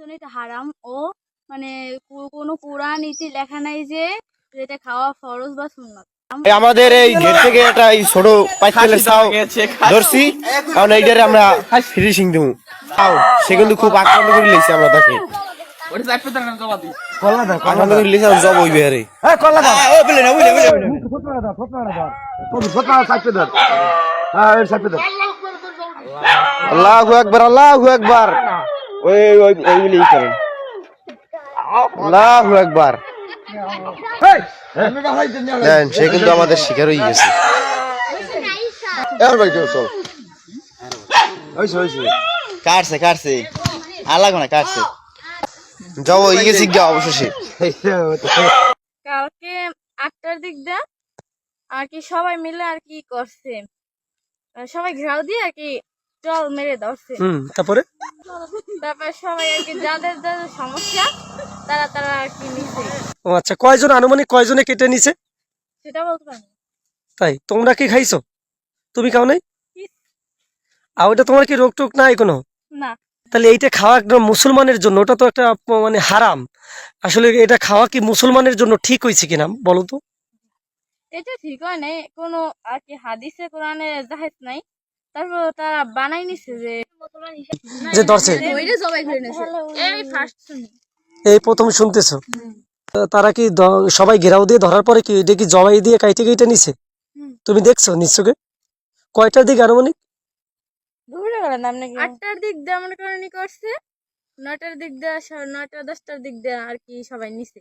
জন্য এটা হারাম। ও মানে কোনো কোরআন ইতি লেখা নাই যে এটা খাওয়া ফরজ বা সুন্নাত। আমাদের এই গেট থেকে একটা এই ছোট পাইতেলের ছাও ধরছি। কারণ এইটারে আমরা ফিনিশিং দেবো ছাও সে কিন্তু খুব আক্রান্ত করে লিখছে আমরা তাকে। আল্লাহু আকবার আল্লাহু আকবার। ওই ওই ওইগুলি করেন আল্লাহু আকবার। দেন সে কিন্তু আমাদের শিকার হয়ে গেছে। কাটছে কাটছে। আর লাগবে না কাটছে। যাও হয়ে গেছি গা অবশেষে। কালকে আটটার দিক দিয়ে আর কি সবাই মিলে আর কি করছে। সবাই ঘেরাও দিয়ে আর কি জল মেরে ধরছে। হুম তারপরে? তারপর সবাই আর কি যাদের যাদের সমস্যা তারা তারা আর কি নিছে। ও আচ্ছা কয়জন আনুমানিক কয়জনে কেটে নিছে? সেটা বলতে পারি তাই তোমরা কি খাইছো? তুমি খাও নাই? আর ওটা তোমার কি রোগ টোক নাই কোনো? না। তাহলে এইটা খাওয়া একদম মুসলমানের জন্য ওটা তো একটা মানে হারাম। আসলে এটা খাওয়া কি মুসলমানের জন্য ঠিক হয়েছে কিনা বলো তো? এটা ঠিক হয় নাই কোনো আর কি হাদিসে কোরআনে জাহেজ নাই। তারপর তারা বানাই নিছে যে যে ধরছে। এই ফার্স্ট শুনি। এই প্রথম শুনতেছো? তারা কি সবাই ঘেরাও দিয়ে ধরার পরে কি এটা কি জবাই দিয়ে কাইটে কেটে নিছে? তুমি দেখছ নিশ্চয়কে কয়টার দিকে আনুমানিক? আটটার দিক দিয়ে মনে করেন করছে নয়টার দিক দিয়ে নয়টা দশটার দিক দিয়ে আর কি সবাই নিছে।